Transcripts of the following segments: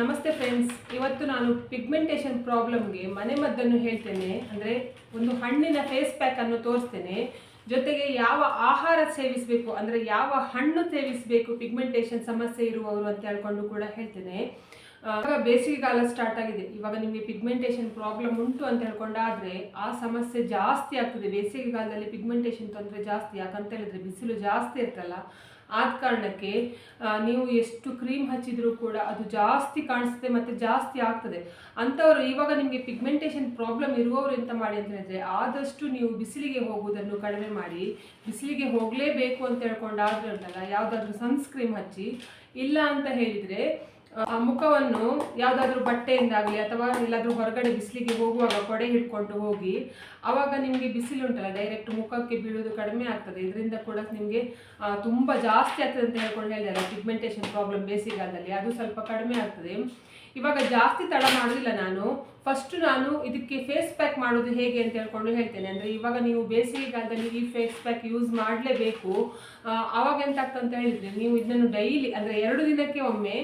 ನಮಸ್ತೆ ಫ್ರೆಂಡ್ಸ್ ಇವತ್ತು ನಾನು ಪಿಗ್ಮೆಂಟೇಷನ್ ಪ್ರಾಬ್ಲಮ್ಗೆ ಮನೆ ಮದ್ದನ್ನು ಹೇಳ್ತೇನೆ. ಅಂದರೆ ಒಂದು ಹಣ್ಣಿನ ಫೇಸ್ ಪ್ಯಾಕ್ ಅನ್ನು ತೋರಿಸ್ತೇನೆ. ಜೊತೆಗೆ ಯಾವ ಆಹಾರ ಸೇವಿಸಬೇಕು, ಅಂದರೆ ಯಾವ ಹಣ್ಣು ಸೇವಿಸಬೇಕು ಪಿಗ್ಮೆಂಟೇಷನ್ ಸಮಸ್ಯೆ ಇರುವವರು ಅಂತ ಹೇಳ್ಕೊಂಡು ಕೂಡ ಹೇಳ್ತೇನೆ. ಇವಾಗ ಇವಾಗ ಬೇಸಿಗೆಗಾಲ ಸ್ಟಾರ್ಟ್ ಆಗಿದೆ. ಇವಾಗ ನಿಮಗೆ ಪಿಗ್ಮೆಂಟೇಷನ್ ಪ್ರಾಬ್ಲಮ್ ಉಂಟು ಅಂತ ಹೇಳ್ಕೊಂಡಾದ್ರೆ ಆ ಸಮಸ್ಯೆ ಜಾಸ್ತಿ ಆಗ್ತದೆ. ಬೇಸಿಗೆಗಾಲದಲ್ಲಿ ಪಿಗ್ಮೆಂಟೇಷನ್ ತೊಂದರೆ ಜಾಸ್ತಿ ಯಾಕಂತ ಹೇಳಿದ್ರೆ ಬಿಸಿಲು ಜಾಸ್ತಿ ಇರ್ತಲ್ಲ. ಆದ ಕಾರಣಕ್ಕೆ ನೀವು ಎಷ್ಟು ಕ್ರೀಮ್ ಹಚ್ಚಿದರೂ ಕೂಡ ಅದು ಜಾಸ್ತಿ ಕಾಣಿಸ್ತದೆ ಮತ್ತು ಜಾಸ್ತಿ ಆಗ್ತದೆ. ಅಂಥವ್ರು ಇವಾಗ ನಿಮಗೆ ಪಿಗ್ಮೆಂಟೇಷನ್ ಪ್ರಾಬ್ಲಮ್ ಇರುವವರು ಎಂತ ಮಾಡಿ ಅಂತ ಹೇಳಿದ್ರೆ, ಆದಷ್ಟು ನೀವು ಬಿಸಿಲಿಗೆ ಹೋಗುವುದನ್ನು ಕಡಿಮೆ ಮಾಡಿ, ಬಿಸಿಲಿಗೆ ಹೋಗಲೇಬೇಕು ಅಂತ ಹೇಳ್ಕೊಂಡಾದ್ರೆ ಉಂಟಲ್ಲ ಯಾವುದಾದ್ರೂ ಸನ್ಸ್ಕ್ರೀಮ್ ಹಚ್ಚಿ, ಇಲ್ಲ ಅಂತ ಹೇಳಿದರೆ ಆ ಮುಖವನ್ನು ಯಾವುದಾದ್ರೂ ಬಟ್ಟೆಯಿಂದಾಗಲಿ ಅಥವಾ ಎಲ್ಲಾದರೂ ಹೊರಗಡೆ ಬಿಸಿಲಿಗೆ ಹೋಗುವಾಗ ಕೊಡೆ ಹಿಡ್ಕೊಂಡು ಹೋಗಿ ಆವಾಗ ನಿಮಗೆ ಬಿಸಿಲು ಉಂಟಲ್ಲ ಡೈರೆಕ್ಟ್ ಮುಖಕ್ಕೆ ಬೀಳೋದು ಕಡಿಮೆ ಆಗ್ತದೆ. ಇದರಿಂದ ಕೂಡ ನಿಮಗೆ ತುಂಬ ಜಾಸ್ತಿ ಆಗ್ತದೆ ಅಂತ ಹೇಳ್ಕೊಂಡು ಹೇಳಿದ್ದಾರೆ ಪಿಗ್ಮೆಂಟೇಷನ್ ಪ್ರಾಬ್ಲಮ್ ಬೇಸಿಗೆಗಾಲದಲ್ಲಿ. ಅದು ಸ್ವಲ್ಪ ಕಡಿಮೆ ಆಗ್ತದೆ. ಇವಾಗ ಜಾಸ್ತಿ ತಡ ಮಾಡೋದಿಲ್ಲ ನಾನು. ಫಸ್ಟ್ ನಾನು ಇದಕ್ಕೆ ಫೇಸ್ ಪ್ಯಾಕ್ ಮಾಡೋದು ಹೇಗೆ ಅಂತ ಹೇಳ್ಕೊಂಡು ಹೇಳ್ತೇನೆ. ಅಂದರೆ ಇವಾಗ ನೀವು ಬೇಸಿಗೆಗಾಲದಲ್ಲಿ ಈ ಫೇಸ್ ಪ್ಯಾಕ್ ಯೂಸ್ ಮಾಡಲೇಬೇಕು. ಆವಾಗ ಎಂತ ಆಗ್ತದೆ ಅಂತ ಹೇಳಿದರೆ ನೀವು ಇದನ್ನು ಡೈಲಿ ಅಂದರೆ ಎರಡು ದಿನಕ್ಕೆ ಒಮ್ಮೆ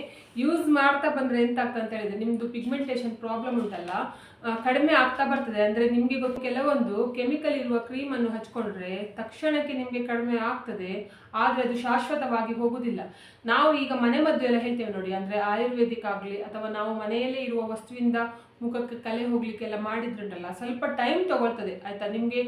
ಯೂಸ್ ಮಾಡ್ತಾ ಬಂದರೆ ಎಂತ ಆಗ್ತದೆ ಅಂತ ಹೇಳಿದರೆ ನಿಮ್ಮದು ಪಿಗ್ಮೆಂಟೇಷನ್ ಪ್ರಾಬ್ಲಮ್ ಉಂಟಲ್ಲ. ಕಡಿಮೆ ಆಗ್ತಾ ಬರ್ತದೆ. ಅಂದರೆ ನಿಮಗೆ ಗೊತ್ತು, ಕೆಲವೊಂದು ಕೆಮಿಕಲ್ ಇರುವ ಕ್ರೀಮನ್ನು ಹಚ್ಕೊಂಡ್ರೆ ತಕ್ಷಣಕ್ಕೆ ನಿಮಗೆ ಕಡಿಮೆ ಆಗ್ತದೆ. ಆದರೆ ಅದು ಶಾಶ್ವತವಾಗಿ ಹೋಗುವುದಿಲ್ಲ ನಾವು ಈಗ ಮನೆ ಎಲ್ಲ ಹೇಳ್ತೇವೆ ನೋಡಿ. ಅಂದರೆ ಆಯುರ್ವೇದಿಕ್ ಆಗಲಿ, ಅಥವಾ ನಾವು ಮನೆಯಲ್ಲೇ ಇರುವ ವಸ್ತುವಿಂದ ಮುಖಕ್ಕೆ ಕಲೆ ಹೋಗ್ಲಿಕ್ಕೆಲ್ಲ ಮಾಡಿದ್ರುಂಟಲ್ಲ, ಸ್ವಲ್ಪ ಟೈಮ್ ತಗೊಳ್ತದೆ, ಆಯ್ತಾ? ನಿಮಗೆ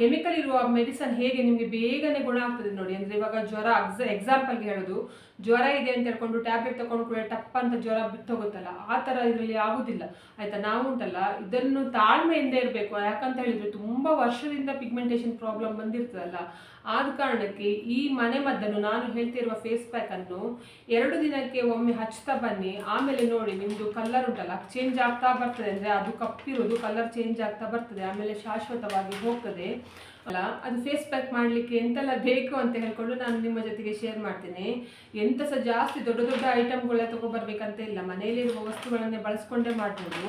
ಕೆಮಿಕಲ್ ಇರುವ ಮೆಡಿಸನ್ ಹೇಗೆ ನಿಮಗೆ ಬೇಗನೆ ಗುಣ ಆಗ್ತದೆ ನೋಡಿ. ಅಂದರೆ ಇವಾಗ ಜ್ವರ ಎಕ್ಸ ಎಕ್ಸಾಂಪಲ್ಗೆ ಹೇಳೋದು. ಜ್ವರ ಇದೆ ಅಂತ ಹೇಳ್ಕೊಂಡು ಟ್ಯಾಬ್ಲೆಟ್ ತಗೊಂಡು ಕೂಡ ಟಪ್ಪ ಅಂತ ಜ್ವರ ಬಿಟ್ಟು ಹೋಗುತ್ತಲ್ಲ ಆ ಥರ ಇದರಲ್ಲಿ ಆಗುದಿಲ್ಲ. ಆಯ್ತಾ? ನಾವು ಉಂಟಲ್ಲ, ಇದನ್ನು ತಾಳ್ಮೆಯಿಂದ ಇರಬೇಕು. ಯಾಕಂತ ಹೇಳಿದ್ರೆ ತುಂಬ ವರ್ಷದಿಂದ ಪಿಗ್ಮೆಂಟೇಷನ್ ಪ್ರಾಬ್ಲಮ್ ಬಂದಿರ್ತದಲ್ಲ. ಆದ ಕಾರಣಕ್ಕೆ ಈ ಮನೆ ಮದ್ದನ್ನು ನಾನು ಹೇಳ್ತಿರುವ ಫೇಸ್ ಪ್ಯಾಕ್ ಅನ್ನು ಎರಡು ದಿನಕ್ಕೆ ಒಮ್ಮೆ ಹಚ್ತಾ ಬನ್ನಿ. ಆಮೇಲೆ ನೋಡಿ ನಿಮ್ಮದು ಕಲರ್ ಉಂಟಲ್ಲ ಚೇಂಜ್ ಆಗ್ತಾ ಬರ್ತದೆ ಅಂದರೆ ಅದು ಕಪ್ಪಿರೋದು ಕಲರ್ ಚೇಂಜ್ ಆಗ್ತಾ ಬರ್ತದೆ, ಆಮೇಲೆ ಶಾಶ್ವತವಾಗಿ ಹೋಗ್ತದೆ. ಅಲ್ಲ, ಅದು ಫೇಸ್ ಪ್ಯಾಕ್ ಮಾಡಲಿಕ್ಕೆ ಎಂತೆಲ್ಲ ಬೇಕು ಅಂತ ಹೇಳ್ಕೊಂಡು ನಾನು ನಿಮ್ಮ ಜೊತೆಗೆ ಶೇರ್ ಮಾಡ್ತೇನೆ. ಎಂತ ಸಹ ಜಾಸ್ತಿ ದೊಡ್ಡ ದೊಡ್ಡ ಐಟಮ್ಗಳೆಲ್ಲ ತಗೊಬರ್ಬೇಕಂತ ಇಲ್ಲ, ಮನೆಯಲ್ಲಿರುವ ವಸ್ತುಗಳನ್ನೇ ಬಳಸ್ಕೊಂಡೇ ಮಾಡ್ಬೋದು.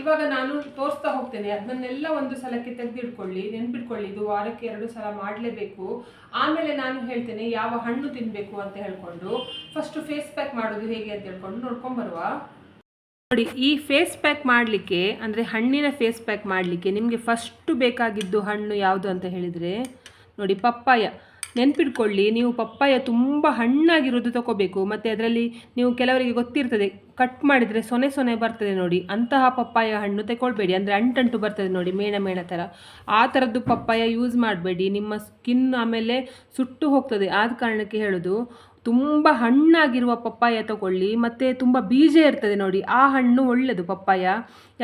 ಇವಾಗ ನಾನು ತೋರಿಸ್ತಾ ಹೋಗ್ತೇನೆ. ಅದನ್ನೆಲ್ಲ ಒಂದು ಸಲಕ್ಕೆ ತೆಗೆದಿಟ್ಕೊಳ್ಳಿ, ನೆನ್ಪಿಟ್ಕೊಳ್ಳಿ. ಇದು ವಾರಕ್ಕೆ ಎರಡು ಸಲ ಮಾಡಲೇಬೇಕು. ಆಮೇಲೆ ನಾನು ಹೇಳ್ತೇನೆ ಯಾವ ಹಣ್ಣು ತಿನ್ನಬೇಕು ಅಂತ ಹೇಳ್ಕೊಂಡು. ಫಸ್ಟ್ ಫೇಸ್ ಪ್ಯಾಕ್ ಮಾಡೋದು ಹೇಗೆ ಅಂತ ಹೇಳ್ಕೊಂಡು ನೋಡ್ಕೊಂಡ್ ಬರುವ. ನೋಡಿ, ಈ ಫೇಸ್ ಪ್ಯಾಕ್ ಮಾಡಲಿಕ್ಕೆ, ಅಂದರೆ ಹಣ್ಣಿನ ಫೇಸ್ ಪ್ಯಾಕ್ ಮಾಡಲಿಕ್ಕೆ ನಿಮಗೆ ಫಸ್ಟು ಬೇಕಾಗಿದ್ದು ಹಣ್ಣು ಯಾವುದು ಅಂತ ಹೇಳಿದರೆ, ನೋಡಿ, ಪಪ್ಪಾಯ. ನೆನ್ಪಿಟ್ಕೊಳ್ಳಿ, ನೀವು ಪಪ್ಪಾಯ ತುಂಬ ಹಣ್ಣಾಗಿರೋದು ತಗೋಬೇಕು ಮತ್ತು ಅದರಲ್ಲಿ ನೀವು ಕೆಲವರಿಗೆ ಗೊತ್ತಿರ್ತದೆ ಕಟ್ ಮಾಡಿದರೆ ಸೊನೆ ಸೊನೆ ಬರ್ತದೆ ನೋಡಿ, ಅಂತಹ ಪಪ್ಪಾಯ ಹಣ್ಣು ತಗೊಳ್ಬೇಡಿ ಅಂದರೆ ಅಂಟಂಟು ಬರ್ತದೆ ನೋಡಿ, ಮೇಣ ಮೇಣ ಥರ ಆ ಥರದ್ದು ಪಪ್ಪಾಯ ಯೂಸ್ ಮಾಡಬೇಡಿ, ನಿಮ್ಮ ಸ್ಕಿನ್ ಆಮೇಲೆ ಸುಟ್ಟು ಹೋಗ್ತದೆ, ಆದ ಕಾರಣಕ್ಕೆ ಹೇಳೋದು ತುಂಬ ಹಣ್ಣಾಗಿರುವ ಪಪ್ಪಾಯ ತಗೊಳ್ಳಿ, ಮತ್ತು ತುಂಬ ಬೀಜ ಇರ್ತದೆ ನೋಡಿ, ಆ ಹಣ್ಣು ಒಳ್ಳೆಯದು ಪಪ್ಪಾಯ.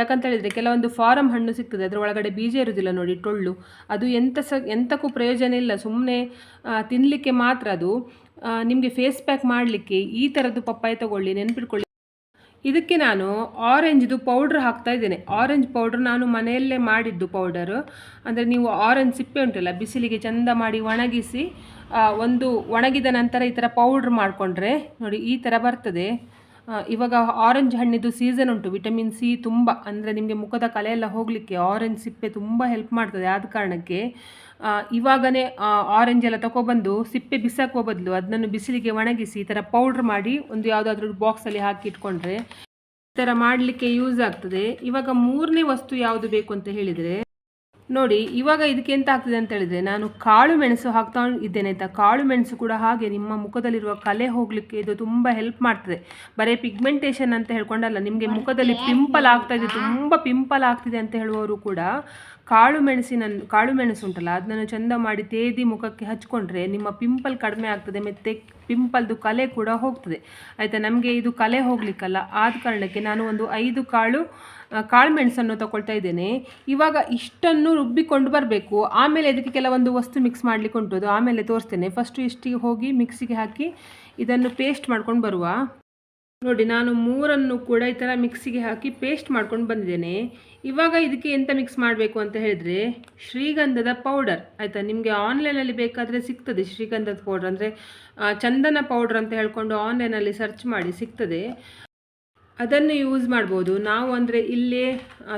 ಯಾಕಂತ ಹೇಳಿದರೆ ಕೆಲವೊಂದು ಫಾರಮ್ ಹಣ್ಣು ಸಿಗ್ತದೆ, ಅದರ ಒಳಗಡೆ ಬೀಜ ಇರೋದಿಲ್ಲ ನೋಡಿ, ಟೊಳ್ಳು. ಅದು ಎಂತ ಸ, ಎಂತಕ್ಕೂ ಪ್ರಯೋಜನ ಇಲ್ಲ ಸುಮ್ಮನೆ ತಿನ್ನಲಿಕ್ಕೆ ಮಾತ್ರ ಅದು. ನಿಮಗೆ ಫೇಸ್ ಪ್ಯಾಕ್ ಮಾಡಲಿಕ್ಕೆ ಈ ಥರದ್ದು ಪಪ್ಪಾಯ ತಗೊಳ್ಳಿ, ನೆನ್ಪಿಟ್ಕೊಳ್ಳಿ. ಇದಕ್ಕೆ ನಾನು ಆರೆಂಜ್ದು ಪೌಡ್ರ್ ಹಾಕ್ತಾ ಇದ್ದೇನೆ. ಆರೆಂಜ್ ಪೌಡ್ರ್ ನಾನು ಮನೆಯಲ್ಲೇ ಮಾಡಿದ್ದು ಪೌಡರು ಅಂದರೆ ನೀವು ಆರೆಂಜ್ ಸಿಪ್ಪೆ ಉಂಟಲ್ಲ, ಬಿಸಿಲಿಗೆ ಚಂದ ಮಾಡಿ ಒಣಗಿಸಿ ಒಂದು ಒಣಗಿದ ನಂತರ ಈ ಥರ ಪೌಡ್ರ್ ಮಾಡಿಕೊಂಡ್ರೆ ನೋಡಿ ಈ ಥರ ಬರ್ತದೆ. ಇವಾಗ ಆರೆಂಜ್ ಹಣ್ಣಿದ್ದು ಸೀಸನ್ ಉಂಟು. ವಿಟಮಿನ್ ಸಿ ತುಂಬ, ಅಂದರೆ ನಿಮಗೆ ಮುಖದ ಕಲೆ ಎಲ್ಲ ಹೋಗಲಿಕ್ಕೆ ಆರೆಂಜ್ ಸಿಪ್ಪೆ ತುಂಬ ಹೆಲ್ಪ್ ಮಾಡ್ತದೆ ಆದ ಕಾರಣಕ್ಕೆ. ಇವಾಗನೇ ಆರೆಂಜ್ ಎಲ್ಲ ತಗೊಬಂದು ಸಿಪ್ಪೆ ಬಿಸಾಕುವ ಬದಲು ಅದನ್ನು ಬಿಸಿಲಿಗೆ ಒಣಗಿಸಿ ಈ ಥರ ಪೌಡ್ರ್ ಮಾಡಿ ಒಂದು ಯಾವುದಾದ್ರೂ ಬಾಕ್ಸಲ್ಲಿ ಹಾಕಿ ಇಟ್ಕೊಂಡ್ರೆ ಈ ಥರ ಮಾಡಲಿಕ್ಕೆ ಯೂಸ್ ಆಗ್ತದೆ. ಇವಾಗ ಮೂರನೇ ವಸ್ತು ಯಾವುದು ಬೇಕು ಅಂತ ಹೇಳಿದರೆ ನೋಡಿ ಇವಾಗ ಇದಕ್ಕೆ ಎಂತ ಆಗ್ತದೆ ಅಂತ ಹೇಳಿದ್ರೆ ನಾನು ಕಾಳು ಮೆಣಸು ಹಾಕ್ತಾ ಇದ್ದೇನೆ ಆಯಿತಾ? ಕಾಳು ಮೆಣಸು ಕೂಡ ಹಾಗೆ ನಿಮ್ಮ ಮುಖದಲ್ಲಿರುವ ಕಲೆ ಹೋಗಲಿಕ್ಕೆ ಇದು ತುಂಬ ಹೆಲ್ಪ್ ಮಾಡ್ತದೆ. ಬರೀ ಪಿಗ್ಮೆಂಟೇಷನ್ ಅಂತ ಹೇಳ್ಕೊಂಡಲ್ಲ ನಿಮಗೆ ಮುಖದಲ್ಲಿ ಪಿಂಪಲ್ ಆಗ್ತಾ ಇದೆ ತುಂಬ ಪಿಂಪಲ್ ಆಗ್ತಿದೆ ಅಂತ ಹೇಳುವವರು ಕೂಡ ಕಾಳು ಮೆಣಸಿನ ಕಾಳು ಮೆಣಸು ಉಂಟಲ್ಲ ಅದನ್ನು ಚಂದ ಮಾಡಿ ತೇದಿ ಮುಖಕ್ಕೆ ಹಚ್ಕೊಂಡ್ರೆ ನಿಮ್ಮ ಪಿಂಪಲ್ ಕಡಿಮೆ ಆಗ್ತದೆ ಮತ್ತೆ ಪಿಂಪಲ್ದು ಕಲೆ ಕೂಡ ಹೋಗ್ತದೆ. ಆಯಿತಾ? ನಮಗೆ ಇದು ಕಲೆ ಹೋಗ್ಲಿಕ್ಕಲ್ಲ ಆದ ಕಾರಣಕ್ಕೆ ನಾನು ಒಂದು ಐದು ಕಾಳು ಆ, ಕಾಳು ಮೆಣಸನ್ನು ತಗೊಳ್ತಾ ಇದ್ದೇನೆ. ಇವಾಗ ಇಷ್ಟನ್ನು ರುಬ್ಬಿಕೊಂಡು ಬರಬೇಕು. ಆಮೇಲೆ ಅದಕ್ಕೆ ಕೆಲವೊಂದು ವಸ್ತು ಮಿಕ್ಸ್ ಮಾಡಲಿಕ್ಕೆ ಉಂಟು. ಆಮೇಲೆ ತೋರಿಸ್ತೇನೆ. ಫಸ್ಟು ಇಷ್ಟಿಗೆ ಹೋಗಿ ಮಿಕ್ಸಿಗೆ ಹಾಕಿ ಇದನ್ನು ಪೇಸ್ಟ್ ಮಾಡ್ಕೊಂಡು ಬರುವ. ನೋಡಿ ನಾನು ಮೂರನ್ನು ಕೂಡ ಈ ಥರ ಮಿಕ್ಸಿಗೆ ಹಾಕಿ ಪೇಸ್ಟ್ ಮಾಡ್ಕೊಂಡು ಬಂದಿದ್ದೇನೆ. ಇವಾಗ ಇದಕ್ಕೆ ಎಂತ ಮಿಕ್ಸ್ ಮಾಡಬೇಕು ಅಂತ ಹೇಳಿದ್ರೆ ಶ್ರೀಗಂಧದ ಪೌಡರ್ ಆಯಿತಾ? ನಿಮಗೆ ಆನ್ಲೈನಲ್ಲಿ ಬೇಕಾದರೆ ಸಿಗ್ತದೆ ಶ್ರೀಗಂಧದ ಪೌಡರ್ ಅಂದರೆ ಚಂದನ ಪೌಡರ್ ಅಂತ ಹೇಳ್ಕೊಂಡು ಆನ್ಲೈನಲ್ಲಿ ಸರ್ಚ್ ಮಾಡಿ ಸಿಗ್ತದೆ. ಅದನ್ನು ಯೂಸ್ ಮಾಡ್ಬೋದು. ನಾವು ಅಂದರೆ ಇಲ್ಲಿ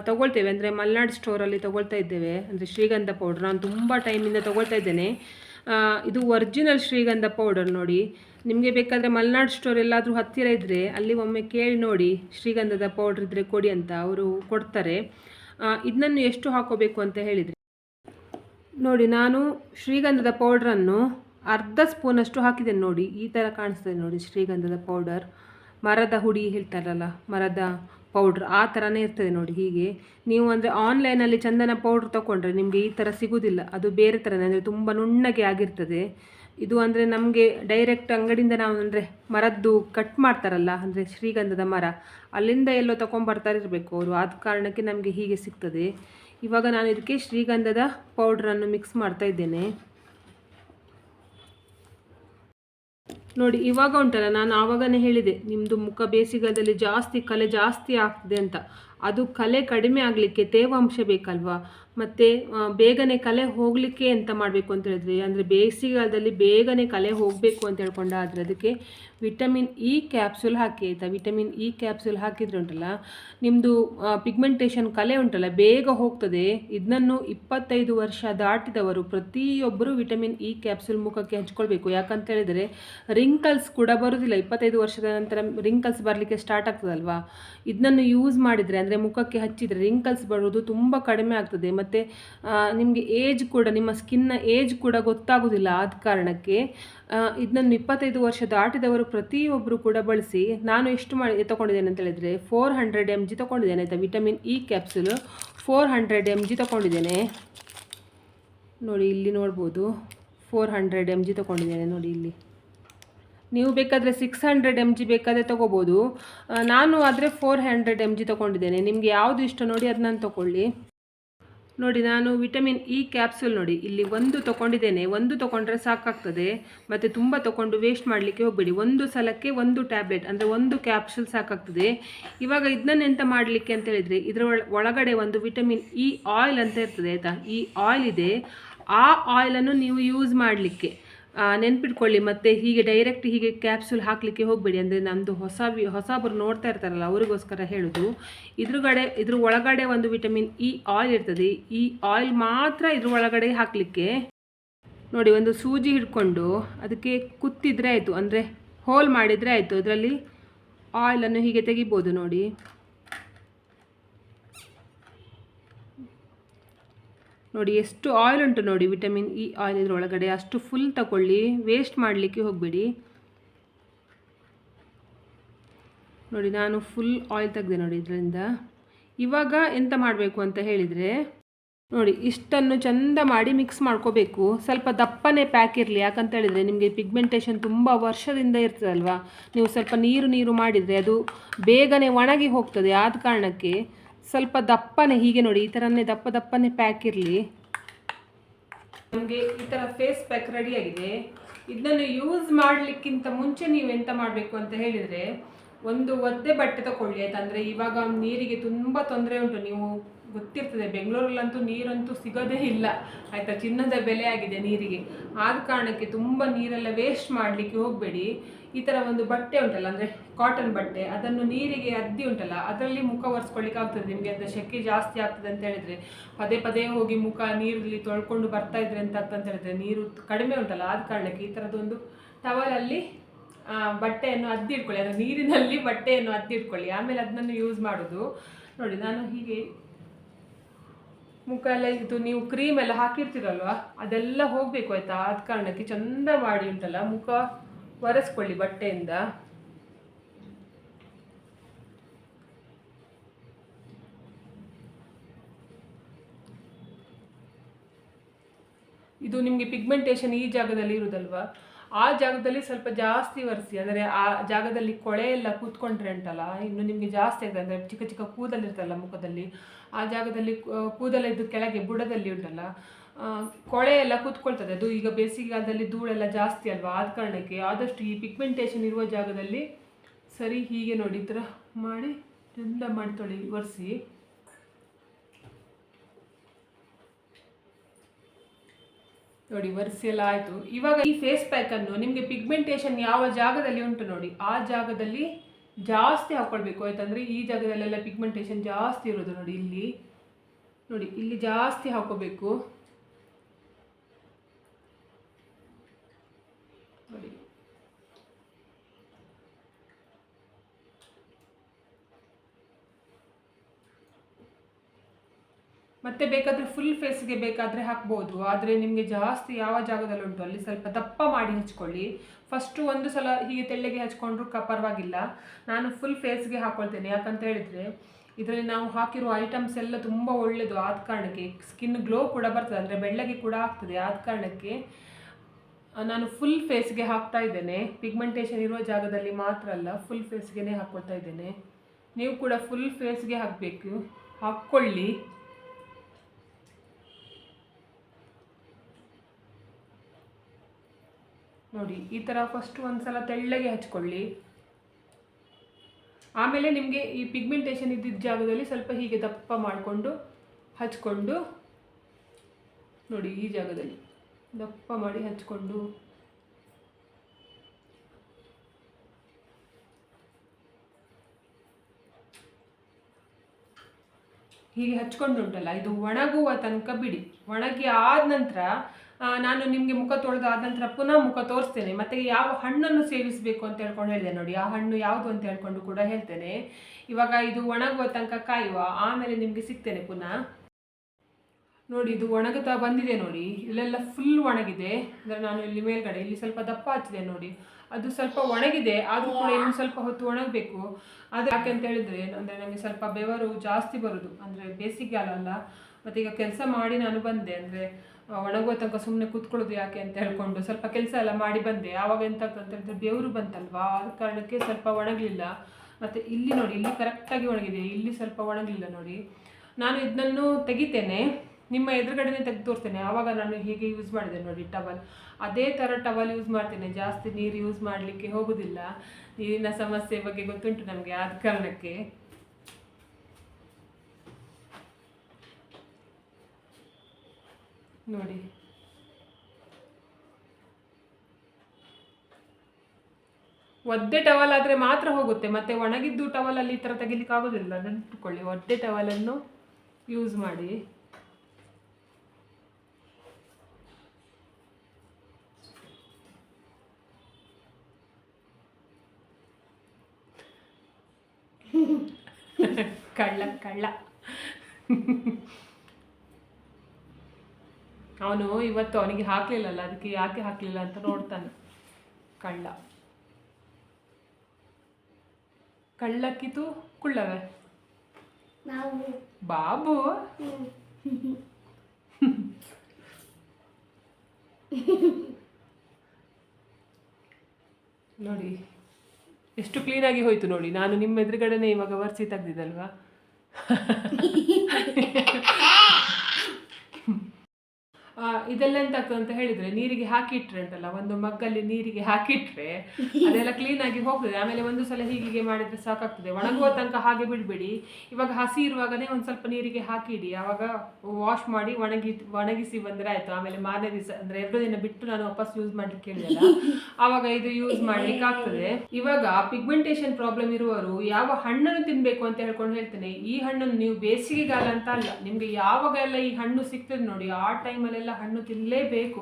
ತೊಗೊಳ್ತೇವೆ. ಅಂದರೆ ಮಲ್ನಾಡ್ ಸ್ಟೋರಲ್ಲಿ ತೊಗೊಳ್ತಾ ಇದ್ದೇವೆ. ಅಂದರೆ ಶ್ರೀಗಂಧ ಪೌಡ್ರ್ ನಾನು ತುಂಬ ಟೈಮಿಂದ ತೊಗೊಳ್ತಾ ಇದ್ದೇನೆ. ಇದು ಒರಿಜಿನಲ್ ಶ್ರೀಗಂಧ ಪೌಡರ್ ನೋಡಿ. ನಿಮಗೆ ಬೇಕಾದರೆ ಮಲ್ನಾಡ್ ಸ್ಟೋರ್ ಎಲ್ಲಾದರೂ ಹತ್ತಿರ ಇದ್ದರೆ ಅಲ್ಲಿ ಒಮ್ಮೆ ಕೇಳಿ ನೋಡಿ. ಶ್ರೀಗಂಧದ ಪೌಡ್ರ್ ಇದ್ದರೆ ಕೊಡಿ ಅಂತ ಅವರು ಕೊಡ್ತಾರೆ. ಇದನ್ನು ಎಷ್ಟು ಹಾಕೋಬೇಕು ಅಂತ ಹೇಳಿದರೆ. ನೋಡಿ, ನಾನು ಶ್ರೀಗಂಧದ ಪೌಡ್ರನ್ನು ಅರ್ಧ ಸ್ಪೂನಷ್ಟು ಹಾಕಿದ್ದೇನೆ ನೋಡಿ. ಈ ಥರ ಕಾಣಿಸ್ತದೆ ನೋಡಿ ಶ್ರೀಗಂಧದ ಪೌಡರ್ ಮರದ ಹುಡಿ ಹೇಳ್ತಾರಲ್ಲ, ಮರದ ಪೌಡ್ರ್ ಆ ಥರನೇ ಇರ್ತದೆ ನೋಡಿ ಹೀಗೆ. ನೀವು ಅಂದರೆ ಆನ್ಲೈನಲ್ಲಿ ಚಂದನ ಪೌಡ್ರ್ ತೊಗೊಂಡ್ರೆ ನಿಮಗೆ ಈ ಥರ ಸಿಗೋದಿಲ್ಲ. ಅದು ಬೇರೆ ಥರನೇ ಅಂದರೆ ತುಂಬ ನುಣ್ಣಗೆ ಆಗಿರ್ತದೆ. ಇದು ಅಂದರೆ ನಮಗೆ ಡೈರೆಕ್ಟ್ ಅಂಗಡಿಯಿಂದ ನಾವು ಅಂದರೆ ಮರದ್ದು ಕಟ್ ಮಾಡ್ತಾರಲ್ಲ, ಅಂದರೆ ಶ್ರೀಗಂಧದ ಮರ, ಅಲ್ಲಿಂದ ಎಲ್ಲೋ ತೊಗೊಂಬರ್ತಾ ಇರಬೇಕು ಅವರು. ಆದ ಕಾರಣಕ್ಕೆ ನಮಗೆ ಹೀಗೆ ಸಿಗ್ತದೆ. ಇವಾಗ ನಾನು ಇದಕ್ಕೆ ಶ್ರೀಗಂಧದ ಪೌಡ್ರನ್ನು ಮಿಕ್ಸ್ ಮಾಡ್ತಾ ಇದ್ದೇನೆ. ನೋಡಿ, ಇವಾಗ ಉಂಟಲ್ಲ, ನಾನು ಆವಾಗನೇ ಹೇಳಿದೆ ನಿಮ್ಮದು ಮುಖ ಬೇಸಿಗೆದಲ್ಲಿ ಜಾಸ್ತಿ ಕಲೆ ಜಾಸ್ತಿ ಆಗ್ತದೆ ಅಂತ. ಅದು ಕಲೆ ಕಡಿಮೆ ಆಗಲಿಕ್ಕೆ ತೇವಾಂಶ ಬೇಕಲ್ವಾ? ಮತ್ತು ಬೇಗನೆ ಕಲೆ ಹೋಗಲಿಕ್ಕೆ ಎಂತ ಮಾಡಬೇಕು ಅಂತ ಹೇಳಿದ್ರೆ? ಅಂದರೆ ಬೇಸಿಗೆಗಾಲದಲ್ಲಿ ಬೇಗನೆ ಕಲೆ ಹೋಗಬೇಕು ಅಂತ ಹೇಳ್ಕೊಂಡಾದರೆ ಅದಕ್ಕೆ ವಿಟಮಿನ್ ಇ ಕ್ಯಾಪ್ಸುಲ್ ಹಾಕಿ, ಆಯಿತಾ? ವಿಟಮಿನ್ ಇ ಕ್ಯಾಪ್ಸುಲ್ ಹಾಕಿದ್ರೆ ಉಂಟಲ್ಲ ನಿಮ್ಮದು ಪಿಗ್ಮೆಂಟೇಷನ್ ಕಲೆ ಉಂಟಲ್ಲ, ಬೇಗ ಹೋಗ್ತದೆ. ಇದನ್ನು ಇಪ್ಪತ್ತೈದು ವರ್ಷ ದಾಟಿದವರು ಪ್ರತಿಯೊಬ್ಬರು ವಿಟಮಿನ್ ಇ ಕ್ಯಾಪ್ಸೂಲ್ ಮುಖಕ್ಕೆ ಹಂಚ್ಕೊಳ್ಬೇಕು. ಯಾಕಂತ ಹೇಳಿದರೆ ರಿಂಕಲ್ಸ್ ಕೂಡ ಬರೋದಿಲ್ಲ. ಇಪ್ಪತ್ತೈದು ವರ್ಷದ ನಂತರ ರಿಂಕಲ್ಸ್ ಬರಲಿಕ್ಕೆ ಸ್ಟಾರ್ಟ್ ಆಗ್ತದಲ್ವಾ? ಇದನ್ನು ಯೂಸ್ ಮಾಡಿದರೆ, ಅಂದರೆ ಮುಖಕ್ಕೆ ಹಚ್ಚಿದರೆ ರಿಂಕಲ್ಸ್ ಬರೋದು ತುಂಬ ಕಡಿಮೆ ಆಗ್ತದೆ. ನಿಮಗೆ ಏಜ್ ಕೂಡ, ನಿಮ್ಮ ಸ್ಕಿನ್ನ ಏಜ್ ಕೂಡ ಗೊತ್ತಾಗೋದಿಲ್ಲ ಆದ ಕಾರಣಕ್ಕೆ ಇದನ್ನು ಇಪ್ಪತ್ತೈದು ವರ್ಷ ದಾಟಿದವರು ಪ್ರತಿಯೊಬ್ಬರು ಕೂಡ ಬಳಸಿ, ನಾನು ಎಷ್ಟು ಮಾಡಿ ತೊಗೊಂಡಿದ್ದೇನೆ ಅಂತ ಹೇಳಿದರೆ ಫೋರ್ ಹಂಡ್ರೆಡ್ ಎಂ ಜಿ ತೊಗೊಂಡಿದ್ದೇನೆ, ಆಯಿತಾ? Vitamin E capsule four hundred M G ತೊಗೊಂಡಿದ್ದೇನೆ. ನೋಡಿ, ಇಲ್ಲಿ ನೋಡ್ಬೋದು ಫೋರ್ ಹಂಡ್ರೆಡ್ ಎಂ ಜಿ ತೊಗೊಂಡಿದ್ದೇನೆ, ನೋಡಿ ಇಲ್ಲಿ. ನೀವು ಬೇಕಾದರೆ ಸಿಕ್ಸ್ ಹಂಡ್ರೆಡ್ ಎಂ ಜಿ ಬೇಕಾದರೆ ತೊಗೋಬೋದು. ನಾನು ಆದರೆ ಫೋರ್ ಹಂಡ್ರೆಡ್ ಎಂ ಜಿ ತೊಗೊಂಡಿದ್ದೇನೆ. ನಿಮಗೆ ಯಾವುದು ಇಷ್ಟ ನೋಡಿ ಅದನ್ನ ತೊಗೊಳ್ಳಿ ನೋಡಿ, ನಾನು ವಿಟಮಿನ್ ಇ ಕ್ಯಾಪ್ಸೂಲ್ ನೋಡಿ, ಇಲ್ಲಿ ಒಂದು ತೊಗೊಂಡಿದ್ದೇನೆ. ಒಂದು ತೊಗೊಂಡ್ರೆ ಸಾಕಾಗ್ತದೆ. ಮತ್ತು ತುಂಬ ತೊಗೊಂಡು ವೇಸ್ಟ್ ಮಾಡಲಿಕ್ಕೆ ಹೋಗಬೇಡಿ. ಒಂದು ಸಲಕ್ಕೆ ಒಂದು ಟ್ಯಾಬ್ಲೆಟ್ ಅಂದರೆ ಒಂದು ಕ್ಯಾಪ್ಸೂಲ್ ಸಾಕಾಗ್ತದೆ. ಇವಾಗ ಇದನ್ನ ಎಂತ ಮಾಡಲಿಕ್ಕೆ ಅಂತ ಹೇಳಿದರೆ, ಇದರ ಒಳ- ಒಳಗಡೆ ಒಂದು ವಿಟಮಿನ್ ಇ ಆಯಿಲ್ ಅಂತ ಇರ್ತದೆ ಆಯಿತಾ? ಈ ಆಯಿಲ್ ಇದೆ. ಆ ಆಯಿಲನ್ನು ನೀವು ಯೂಸ್ ಮಾಡಲಿಕ್ಕೆ. ನೆನ್ಪಿಟ್ಕೊಳ್ಳಿ ಮತ್ತು ಹೀಗೆ ಡೈರೆಕ್ಟ್ ಹೀಗೆ ಕ್ಯಾಪ್ಸೂಲ್ ಹಾಕಲಿಕ್ಕೆ ಹೋಗಬೇಡಿ. ಅಂದರೆ ನಮ್ಮದು ಹೊಸ ವಿ ಹೊಸಬ್ರು ನೋಡ್ತಾ ಇರ್ತಾರಲ್ಲ, ಅವರಿಗೋಸ್ಕರ ಹೇಳೋದು. ಇದ್ರಗಡೆ, ಇದ್ರ ಒಳಗಡೆ ಒಂದು ವಿಟಮಿನ್ ಇ ಆಯಿಲ್ ಇರ್ತದೆ. ಈ ಆಯಿಲ್ ಮಾತ್ರ ಇದ್ರ ಒಳಗಡೆ ಹಾಕಲಿಕ್ಕೆ ನೋಡಿ, ಒಂದು ಸೂಜಿ ಹಿಡ್ಕೊಂಡು ಅದಕ್ಕೆ ಕುತ್ತಿದ್ರೆ ಆಯಿತು. ಅಂದರೆ ಹೋಲ್ ಮಾಡಿದರೆ ಆಯಿತು. ಅದರಲ್ಲಿ ಆಯಿಲನ್ನು ಹೀಗೆ ತೆಗಿಬೋದು ನೋಡಿ. ನೋಡಿ, ಎಷ್ಟು ಆಯಿಲ್ ಉಂಟು ನೋಡಿ ವಿಟಮಿನ್ ಇ ಆಯಿಲ್ ಇದರೊಳಗಡೆ. ಅಷ್ಟು ಫುಲ್ ತಗೊಳ್ಳಿ ವೇಸ್ಟ್ ಮಾಡಲಿಕ್ಕೆ ಹೋಗಬೇಡಿ. ನೋಡಿ, ನಾನು ಫುಲ್ ಆಯಿಲ್ ತೆಗೆದೆ ನೋಡಿ ಇದರಿಂದ. ಇವಾಗ ಎಂತ ಮಾಡಬೇಕು ಅಂತ ಹೇಳಿದರೆ, ನೋಡಿ, ಇಷ್ಟನ್ನು ಚಂದ ಮಾಡಿ ಮಿಕ್ಸ್ ಮಾಡ್ಕೋಬೇಕು. ಸ್ವಲ್ಪ ದಪ್ಪನೇ ಪ್ಯಾಕ್ ಇರಲಿ. ಯಾಕಂತ ಹೇಳಿದರೆ, ನಿಮಗೆ ಪಿಗ್ಮೆಂಟೇಷನ್ ತುಂಬ ವರ್ಷದಿಂದ ಇರ್ತದಲ್ವಾ? ನೀವು ಸ್ವಲ್ಪ ನೀರು ನೀರು ಮಾಡಿದರೆ ಅದು ಬೇಗನೆ ಒಣಗಿ ಹೋಗ್ತದೆ. ಆದ ಕಾರಣಕ್ಕೆ ಸ್ವಲ್ಪ ದಪ್ಪನೆ, ಹೀಗೆ ನೋಡಿ, ಈ ಥರನೇ ದಪ್ಪ ದಪ್ಪನೆ ಪ್ಯಾಕ್ ಇರಲಿ. ನಮಗೆ ಈ ಥರ ಫೇಸ್ ಪ್ಯಾಕ್ ರೆಡಿಯಾಗಿದೆ ಇದನ್ನು ಯೂಸ್ ಮಾಡಲಿಕ್ಕಿಂತ ಮುಂಚೆ ನೀವು ಎಂತ ಮಾಡಬೇಕು ಅಂತ ಹೇಳಿದರೆ, ಒಂದು ಒದ್ದೆ ಬಟ್ಟೆ ತಗೊಳ್ಳಿ ಆಯ್ತಾ? ಇವಾಗ ನೀರಿಗೆ ತುಂಬ ತೊಂದರೆ ಉಂಟು. ನೀವು ಗೊತ್ತಿರ್ತದೆ, ಬೆಂಗಳೂರಲ್ಲಂತೂ ನೀರಂತೂ ಸಿಗೋದೇ ಇಲ್ಲ. ಆಯಿತಾ? ಚಿನ್ನದ ಬೆಲೆ ಆಗಿದೆ ನೀರಿಗೆ. ಆದ ಕಾರಣಕ್ಕೆ ತುಂಬ ನೀರೆಲ್ಲ ವೇಸ್ಟ್ ಮಾಡಲಿಕ್ಕೆ ಹೋಗಬೇಡಿ. ಈ ಥರ ಒಂದು ಬಟ್ಟೆ ಉಂಟಲ್ಲ, ಅಂದರೆ ಕಾಟನ್ ಬಟ್ಟೆ, ಅದನ್ನು ನೀರಿಗೆ ಅದ್ದಿ ಉಂಟಲ್ಲ, ಅದರಲ್ಲಿ ಮುಖ ಒರೆಸ್ಕೊಳ್ಳಿಕ್ಕೆ ಆಗ್ತದೆ. ನಿಮಗೆ ಅದು ಶೆಕೆ ಜಾಸ್ತಿ ಆಗ್ತದೆ ಅಂತ ಹೇಳಿದರೆ. ಪದೇ ಪದೇ ಹೋಗಿ ಮುಖ ನೀರಲ್ಲಿ ತೊಳ್ಕೊಂಡು ಬರ್ತಾ ಇದ್ರೆ ಅಂತ ಅಂತ ಹೇಳಿದ್ರೆ, ನೀರು ಕಡಿಮೆ ಉಂಟಲ್ಲ, ಆದ ಕಾರಣಕ್ಕೆ ಈ ಥರದೊಂದು ಟವಲಲ್ಲಿ ಬಟ್ಟೆಯನ್ನು ಬಟ್ಟೆಯನ್ನು ಅದ್ದಿಟ್ಕೊಳ್ಳಿ ಅಂದರೆ ನೀರಿನಲ್ಲಿ ಬಟ್ಟೆಯನ್ನು ಅದ್ದಿಟ್ಕೊಳ್ಳಿ ಆಮೇಲೆ ಅದನ್ನು ಯೂಸ್ ಮಾಡೋದು. ನೋಡಿ, ನಾನು ಹೀಗೆ ಮುಖ ಎಲ್ಲ ಇದು ನೀವು ಕ್ರೀಮ್ ಎಲ್ಲ ಹಾಕಿರ್ತೀರಲ್ವ, ಅದೆಲ್ಲ ಹೋಗಬೇಕು ಆಯಿತಾ? ಆದ ಕಾರಣಕ್ಕೆ ಚಂದ ಮಾಡಿ ಉಂಟಲ್ಲ, ಮುಖ ಒರೆಸ್ಕೊಳ್ಳಿ ಬಟ್ಟೆಯಿಂದ. ಇದು ನಿಮಗೆ ಪಿಗ್ಮೆಂಟೇಷನ್ ಈ ಜಾಗದಲ್ಲಿ ಇರುವುದಲ್ವಾ ಆ ಜಾಗದಲ್ಲಿ ಸ್ವಲ್ಪ ಜಾಸ್ತಿ ಒರೆಸಿ, ಅಂದರೆ ಆ ಜಾಗದಲ್ಲಿ ಕೊಳೆ ಎಲ್ಲ ಕೂತ್ಕೊಂಡ್ರೆ ಉಂಟಲ್ಲ, ಇನ್ನು ನಿಮಗೆ ಜಾಸ್ತಿ ಆಗ್ತದೆ ಅಂದರೆ ಚಿಕ್ಕ ಚಿಕ್ಕ ಕೂದಲಿರ್ತಲ್ಲ ಮುಖದಲ್ಲಿ, ಆ ಜಾಗದಲ್ಲಿ ಕೂದಲಿದ್ದು ಕೆಳಗೆ ಬುಡದಲ್ಲಿ ಉಂಟಲ್ಲ ಕೊಳೆ ಎಲ್ಲ ಕೂತ್ಕೊಳ್ತದೆ. ಅದು ಈಗ ಬೇಸಿಗೆಗಾಲದಲ್ಲಿ ಧೂಳೆಲ್ಲ ಜಾಸ್ತಿ ಅಲ್ವಾ? ಆದ ಕಾರಣಕ್ಕೆ ಆದಷ್ಟು ಈ ಪಿಗ್ಮೆಂಟೇಷನ್ ಇರುವ ಜಾಗದಲ್ಲಿ ಸರಿ ಹೀಗೆ ನೋಡಿ, ಈ ಥರ ಮಾಡಿ ಚಂದ ಮಾಡಿ ತೊಳಿ, ಒರೆಸಿ. ನೋಡಿ, ಒರೆಸಿ ಎಲ್ಲ ಆಯಿತು. ಇವಾಗ ಈ ಫೇಸ್ ಪ್ಯಾಕನ್ನು ನಿಮಗೆ ಪಿಗ್ಮೆಂಟೇಷನ್ ಯಾವ ಜಾಗದಲ್ಲಿ ಉಂಟು ನೋಡಿ, ಆ ಜಾಗದಲ್ಲಿ ಜಾಸ್ತಿ ಹಾಕ್ಕೊಳ್ಬೇಕು ಆಯ್ತಂದ್ರೆ ಈ ಜಾಗದಲ್ಲೆಲ್ಲ ಪಿಗ್ಮೆಂಟೇಷನ್ ಜಾಸ್ತಿ ಇರೋದು ನೋಡಿ, ಇಲ್ಲಿ. ನೋಡಿ, ಇಲ್ಲಿ ಜಾಸ್ತಿ ಹಾಕೋಬೇಕು ನೋಡಿ ಮತ್ತೆ ಬೇಕಾದರೆ ಫುಲ್ ಫೇಸ್ಗೆ ಬೇಕಾದರೆ ಹಾಕ್ಬೋದು. ಆದರೆ ನಿಮಗೆ ಜಾಸ್ತಿ ಯಾವ ಜಾಗದಲ್ಲಿ ಉಂಟು? ಅಲ್ಲಿ ಸ್ವಲ್ಪ ದಪ್ಪ ಮಾಡಿ ಹಚ್ಕೊಳ್ಳಿ. ಫಸ್ಟು ಒಂದು ಸಲ ಹೀಗೆ ತೆಳ್ಳಗೆ ಹಚ್ಕೊಂಡ್ರು ಕ ಪರವಾಗಿಲ್ಲ. ನಾನು ಫುಲ್ ಫೇಸ್ಗೆ ಹಾಕ್ಕೊಳ್ತೇನೆ ಯಾಕಂತ ಹೇಳಿದರೆ, ಇದರಲ್ಲಿ ನಾವು ಹಾಕಿರುವ ಐಟಮ್ಸ್ ಎಲ್ಲ ತುಂಬ ಒಳ್ಳೆಯದು ಆದ ಕಾರಣಕ್ಕೆ ಸ್ಕಿನ್ ಗ್ಲೋ ಕೂಡ ಬರ್ತದೆ. ಅಂದರೆ ಬೆಳ್ಳಗೆ ಕೂಡ ಆಗ್ತದೆ. ಆದ ಕಾರಣಕ್ಕೆ ನಾನು ಫುಲ್ ಫೇಸ್ಗೆ ಹಾಕ್ತಾ ಇದ್ದೇನೆ. ಪಿಗ್ಮೆಂಟೇಷನ್ ಇರುವ ಜಾಗದಲ್ಲಿ ಮಾತ್ರ ಅಲ್ಲ ಫುಲ್ ಫೇಸ್ಗೆ ಹಾಕ್ಕೊಳ್ತಾ ಇದ್ದೇನೆ. ನೀವು ಕೂಡ ಫುಲ್ ಫೇಸ್ಗೆ ಹಾಕಬೇಕು. ಹಾಕ್ಕೊಳ್ಳಿ. ನೋಡಿ, ಈ ಥರ ಫಸ್ಟ್ ಒಂದ್ಸಲ ತೆಳ್ಳಗೆ ಹಚ್ಕೊಳ್ಳಿ. ಆಮೇಲೆ ನಿಮಗೆ ಈ ಪಿಗ್ಮೆಂಟೇಷನ್ ಇದ್ದಿದ್ದ ಜಾಗದಲ್ಲಿ ಸ್ವಲ್ಪ ಹೀಗೆ ದಪ್ಪ ಮಾಡಿಕೊಂಡು ಹಚ್ಕೊಂಡು, ನೋಡಿ ಈ ಜಾಗದಲ್ಲಿ ದಪ್ಪ ಮಾಡಿ ಹಚ್ಕೊಂಡು. ಹೀಗೆ ಹಚ್ಕೊಂಡುಂಟಲ್ಲ, ಇದು ಒಣಗುವ ತನಕ ಬಿಡಿ. ಒಣಗಿ ಆದ ನಂತರ ನಾನು ನಿಮಗೆ ಮುಖ ತೊಳೆದು ಆದ ನಂತರ ಪುನಃ ಮುಖ ತೋರಿಸ್ತೇನೆ. ಮತ್ತೆ ಯಾವ ಹಣ್ಣನ್ನು ಸೇವಿಸಬೇಕು ಅಂತ ಹೇಳ್ಕೊಂಡು ಹೇಳಿದೆ ನೋಡಿ. ಆ ಹಣ್ಣು ಯಾವುದು ಅಂತ ಹೇಳ್ಕೊಂಡು ಕೂಡ ಹೇಳ್ತೇನೆ. ಇವಾಗ ಇದು ಒಣಗುವ ತನಕ ಕಾಯುವ. ಆಮೇಲೆ ನಿಮಗೆ ಸಿಗ್ತೇನೆ ಪುನಃ. ನೋಡಿ, ಇದು ಒಣಗುತ್ತಾ ಬಂದಿದೆ ನೋಡಿ. ಇಲ್ಲೆಲ್ಲ ಫುಲ್ ಒಣಗಿದೆ. ಅಂದರೆ ನಾನು ಇಲ್ಲಿ ಮೇಲ್ಗಡೆ, ಇಲ್ಲಿ ಸ್ವಲ್ಪ ದಪ್ಪ ಹಚ್ಚಿದೆ ನೋಡಿ. ಅದು ಸ್ವಲ್ಪ ಒಣಗಿದೆ. ಆದರೂ ಕೂಡ ಇನ್ನು ಸ್ವಲ್ಪ ಹೊತ್ತು ಒಣಗಬೇಕು. ಅದು ಯಾಕೆ ಅಂತ ಹೇಳಿದರೆ, ಅಂದರೆ ನನಗೆ ಸ್ವಲ್ಪ ಬೆವರು ಜಾಸ್ತಿ ಬರೋದು. ಅಂದರೆ ಬೇಸಿಗೆಗಾಲ ಅಲ್ಲ. ಮತ್ತು ಈಗ ಕೆಲಸ ಮಾಡಿ ನಾನು ಬಂದೆ. ಅಂದರೆ ಒಣಗುವ ತನಕ ಸುಮ್ಮನೆ ಕೂತ್ಕೊಳ್ಳೋದು ಯಾಕೆ ಅಂತ ಹೇಳ್ಕೊಂಡು ಸ್ವಲ್ಪ ಕೆಲಸ ಎಲ್ಲ ಮಾಡಿ ಬಂದೆ. ಆವಾಗ ಎಂತ ಅಂತ ಹೇಳಿದ್ರೆ ಬೆವರು ಬಂತಲ್ವಾ? ಆ ಕಾರಣಕ್ಕೆ ಸ್ವಲ್ಪ ಒಣಗಲಿಲ್ಲ. ಮತ್ತು ಇಲ್ಲಿ ನೋಡಿ, ಇಲ್ಲಿ ಕರೆಕ್ಟಾಗಿ ಒಣಗಿದೆ. ಇಲ್ಲಿ ಸ್ವಲ್ಪ ಒಣಗಲಿಲ್ಲ ನೋಡಿ. ನಾನು ಇದನ್ನು ತೆಗಿತೇನೆ. ನಿಮ್ಮ ಎದುರುಗಡೆನೇ ತೆಗೆದು ತೋರ್ತೇನೆ ಆವಾಗ ನಾನು ಹೀಗೆ ಯೂಸ್ ಮಾಡಿದೆ ನೋಡಿ ಟವಲ್. ಅದೇ ಥರ ಟವಲ್ ಯೂಸ್ ಮಾಡ್ತೇನೆ. ಜಾಸ್ತಿ ನೀರು ಯೂಸ್ ಮಾಡಲಿಕ್ಕೆ ಹೋಗೋದಿಲ್ಲ. ನೀರಿನ ಸಮಸ್ಯೆ ಬಗ್ಗೆ ಗೊತ್ತುಂಟು ನಮಗೆ ಆದ ಕಾರಣಕ್ಕೆ. ನೋಡಿ. ಒದ್ದೆ ಟವಲ್ ಆದರೆ ಮಾತ್ರ ಹೋಗುತ್ತೆ, ಮತ್ತೆ ಒಣಗಿದ್ದು ಟವಲಲ್ಲಿ ಈ ಥರ ತೆಗಿಲಿಕ್ಕೆ ಆಗೋದಿಲ್ಲ. ನೆನ್ಪಿಟ್ಕೊಳ್ಳಿ, ಒದ್ದೆ ಟವಲನ್ನು ಯೂಸ್ ಮಾಡಿ. ಕಳ್ಳ ಕಳ್ಳ. ಅವನು ಇವತ್ತು ಅವನಿಗೆ ಹಾಕಲಿಲ್ಲಲ್ಲ ಅದಕ್ಕೆ ಯಾಕೆ ಹಾಕಲಿಲ್ಲ ಅಂತ ನೋಡ್ತಾನೆ. ಕಳ್ಳ. ಕಳ್ಳಕ್ಕಿತು ಕುಳ್ಳವೆ. ಬಾಬು. ನೋಡಿ ಎಷ್ಟು ಕ್ಲೀನಾಗಿ ಹೋಯ್ತು ನೋಡಿ. ನಾನು ನಿಮ್ಮ ಎದುರುಗಡೆನೆ ಇವಾಗ ವರ್ಸಿ ತೆಗ್ದಿದ್ದಲ್ವಾ? ಇದೆಲ್ಲ ಎಂತ ಆಗ್ತದೆ ಅಂತ ಹೇಳಿದ್ರೆ ನೀರಿಗೆ ಹಾಕಿಟ್ರೆ ಉಂಟಲ್ಲ ಒಂದು ಮಗ್ಗಲ್ಲಿ ನೀರಿಗೆ ಹಾಕಿಟ್ರೆ ಅದೆಲ್ಲ ಕ್ಲೀನ್ ಆಗಿ ಹೋಗ್ತದೆ. ಆಮೇಲೆ ಒಂದು ಸಲ ಹೀಗೆ ಮಾಡಿದ್ರೆ ಸಾಕಾಗ್ತದೆ. ಒಣಗುವ ತನಕ ಹಾಗೆ ಬಿಡ್ಬೇಡಿ. ಇವಾಗ ಹಸಿ ಇರುವಾಗನೇ ಒಂದು ಸ್ವಲ್ಪ ನೀರಿಗೆ ಹಾಕಿಡಿ. ಆವಾಗ ವಾಶ್ ಮಾಡಿ ಒಣಗಿ ಒಣಗಿಸಿ ಬಂದ್ರೆ ಆಯ್ತು. ಆಮೇಲೆ ಮಾರನೇ ದಿವಸ ಅಂದ್ರೆ ಎರಡು ದಿನ ಬಿಟ್ಟು ನಾನು ವಾಪಸ್ ಯೂಸ್ ಮಾಡ್ಲಿಕ್ಕೆ ಹೇಳಿಲ್ಲ ಆವಾಗ ಇದು ಯೂಸ್ ಮಾಡ್ಲಿಕ್ಕೆ ಆಗ್ತದೆ. ಇವಾಗ ಪಿಗ್ಮೆಂಟೇಷನ್ ಪ್ರಾಬ್ಲಮ್ ಇರುವವರು ಯಾವ ಹಣ್ಣನ್ನು ತಿನ್ಬೇಕು ಅಂತ ಹೇಳ್ಕೊಂಡು ಹೇಳ್ತೇನೆ. ಈ ಹಣ್ಣನ್ನು ನೀವು ಬೇಸಿಗೆಗಾಲ ಅಂತ ಅಲ್ಲ. ನಿಮ್ಗೆ ಯಾವಾಗೆಲ್ಲ ಈ ಹಣ್ಣು ಸಿಗ್ತದೆ ನೋಡಿ. ಆ ಟೈಮಲ್ಲೆಲ್ಲ ಹಣ್ಣು ತಿನ್ನಲೇಬೇಕು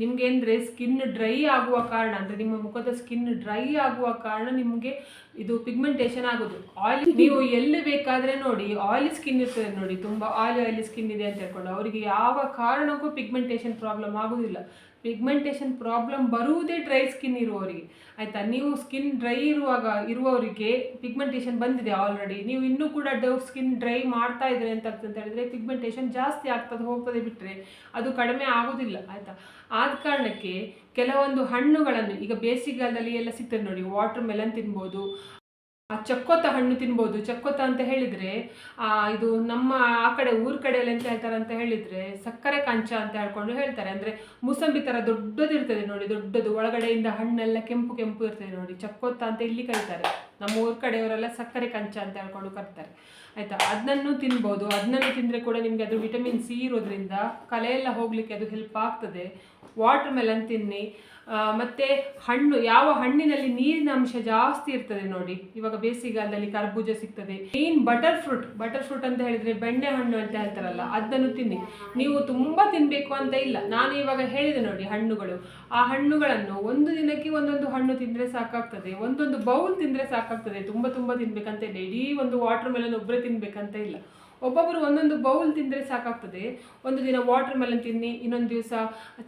ನಿಮಗೆ ಅಂದರೆ ಸ್ಕಿನ್ ಡ್ರೈ ಆಗುವ ಕಾರಣ, ಅಂದರೆ ನಿಮ್ಮ ಮುಖದ ಸ್ಕಿನ್ ಡ್ರೈ ಆಗುವ ಕಾರಣ ನಿಮಗೆ ಇದು ಪಿಗ್ಮೆಂಟೇಷನ್ ಆಗೋದು. ಆಯಿಲ್ ನೀವು ಎಲ್ಲಿ ಬೇಕಾದರೆ ನೋಡಿ ಆಯಿಲಿ ಸ್ಕಿನ್ ಇರ್ತದೆ ನೋಡಿ, ತುಂಬ ಆಯಿಲ್ ಆಯಿಲಿ ಸ್ಕಿನ್ ಇದೆ ಅಂತ ಹೇಳ್ಕೊಂಡು, ಅವರಿಗೆ ಯಾವ ಕಾರಣಕ್ಕೂ ಪಿಗ್ಮೆಂಟೇಷನ್ ಪ್ರಾಬ್ಲಮ್ ಆಗೋದಿಲ್ಲ. ಪಿಗ್ಮೆಂಟೇಷನ್ ಪ್ರಾಬ್ಲಮ್ ಬರುವುದೇ ಡ್ರೈ ಸ್ಕಿನ್ ಇರುವವರಿಗೆ. ಆಯಿತಾ, ನೀವು ಸ್ಕಿನ್ ಡ್ರೈ ಇರುವಾಗ, ಇರುವವರಿಗೆ ಪಿಗ್ಮೆಂಟೇಷನ್ ಬಂದಿದೆ ಆಲ್ರೆಡಿ ನೀವು ಇನ್ನೂ ಕೂಡ ಡವ್ ಸ್ಕಿನ್ ಡ್ರೈ ಮಾಡ್ತಾ ಇದ್ರೆ ಅಂತ ಅಂತ ಹೇಳಿದ್ರೆ ಪಿಗ್ಮೆಂಟೇಷನ್ ಜಾಸ್ತಿ ಆಗ್ತದೆ, ಹೋಗ್ತದೆ ಬಿಟ್ಟರೆ ಅದು ಕಡಿಮೆ ಆಗೋದಿಲ್ಲ, ಆಯಿತಾ? ಆದ ಕಾರಣಕ್ಕೆ ಕೆಲವೊಂದು ಹಣ್ಣುಗಳನ್ನು, ಈಗ ಬೇಸಿಗೆಗಾಲದಲ್ಲಿ ಎಲ್ಲ ಸಿಗ್ತದೆ ನೋಡಿ ವಾಟರ್ ಮೆಲನ್ ತಿನ್ಬೋದು ಆ ಚಕ್ಕೋತ ಹಣ್ಣು ತಿನ್ಬೋದು. ಚಕ್ಕೋತ ಅಂತ ಹೇಳಿದ್ರೆ, ಆ, ಇದು ನಮ್ಮ ಆ ಕಡೆ, ಊರ ಕಡೆಯಲ್ಲಿ ಎಂತ ಹೇಳ್ತಾರೆ ಅಂತ ಹೇಳಿದ್ರೆ, ಸಕ್ಕರೆ ಕಂಚ ಅಂತ ಹೇಳ್ಕೊಂಡು ಹೇಳ್ತಾರೆ. ಅಂದ್ರೆ ಮೂಸಂಬಿ ತರ ದೊಡ್ಡದಿರ್ತದೆ ನೋಡಿ, ದೊಡ್ಡದು. ಒಳಗಡೆಯಿಂದ ಹಣ್ಣೆಲ್ಲ ಕೆಂಪು ಕೆಂಪು ಇರ್ತದೆ ನೋಡಿ. ಚಕ್ಕೋತ ಅಂತ ಇಲ್ಲಿ ಕರೀತಾರೆ. ನಮ್ಮ ಊರ ಕಡೆಯವರೆಲ್ಲ ಸಕ್ಕರೆ ಕಂಚ ಅಂತ ಹೇಳ್ಕೊಂಡು ಕರ್ತಾರೆ. ಆಯಿತಾ? ಅದನ್ನು ತಿನ್ಬೋದು. ಅದನ್ನು ತಿಂದರೆ ಕೂಡ ನಿಮಗೆ ಅದು ವಿಟಮಿನ್ ಸಿ ಇರೋದ್ರಿಂದ ಕಲೆ ಎಲ್ಲ ಹೋಗ್ಲಿಕ್ಕೆ ಅದು ಹೆಲ್ಪ್ ಆಗ್ತದೆ. ವಾಟರ್ ಮೆಲನ್ ತಿನ್ನಿ. ಮತ್ತೆ ಹಣ್ಣು, ಯಾವ ಹಣ್ಣಿನಲ್ಲಿ ನೀರಿನ ಅಂಶ ಜಾಸ್ತಿ ಇರ್ತದೆ ನೋಡಿ. ಇವಾಗ ಬೇಸಿಗೆಗಾಲದಲ್ಲಿ ಕರ್ಬೂಜ ಸಿಗ್ತದೆ. Main butter fruit butter fruit ಅಂತ ಹೇಳಿದ್ರೆ ಬೆಣ್ಣೆ ಹಣ್ಣು ಅಂತ ಹೇಳ್ತಾರಲ್ಲ, ಅದನ್ನು ತಿನ್ನಿ. ನೀವು ತುಂಬಾ ತಿನ್ಬೇಕು ಅಂತ ಇಲ್ಲ. ನಾನು ಇವಾಗ ಹೇಳಿದೆ ನೋಡಿ ಹಣ್ಣುಗಳು. ಆ ಹಣ್ಣುಗಳನ್ನು ಒಂದು ದಿನಕ್ಕೆ ಒಂದೊಂದು ಹಣ್ಣು ತಿಂದ್ರೆ ಸಾಕಾಗ್ತದೆ, ಒಂದೊಂದು ಬೌಲ್ ತಿಂದ್ರೆ ಸಾಕಾಗ್ತದೆ. ತುಂಬಾ ತುಂಬಾ ತಿನ್ಬೇಕಂತ ಇಲ್ಲ. ಇಡೀ ಒಂದು ವಾಟರ್ ಮೆಲನ್ ಒಬ್ಬರೇ ತಿನ್ಬೇಕಂತ ಇಲ್ಲ. ಒಬ್ಬೊಬ್ಬರು ಒಂದೊಂದು ಬೌಲ್ ತಿಂದರೆ ಸಾಕಾಗ್ತದೆ. ಒಂದು ದಿನ ವಾಟರ್ ಮೆಲನ್ ತಿನ್ನಿ, ಇನ್ನೊಂದು ದಿವಸ